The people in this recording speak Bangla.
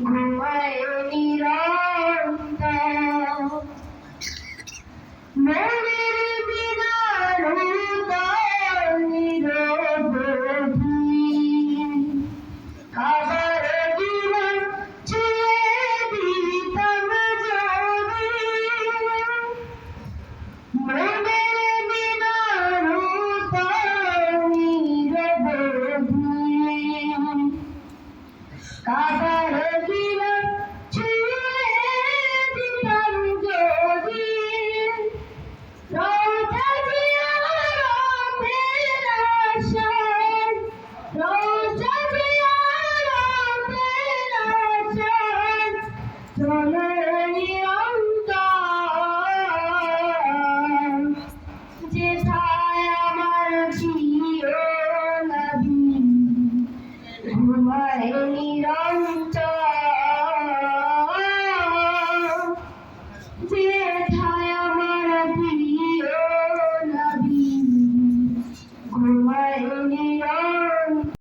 ঘুমায় নিরন্তর কাবার জীবন ছুঁয়ে দিতাম যদি রোজা জিয়ারতের আশায় রোজা জিয়ারতের আশায় চলে আমার নিরঞ্জন যে ঠায় আমার প্রিয় নবী ঘুমায় নিরঞ্জন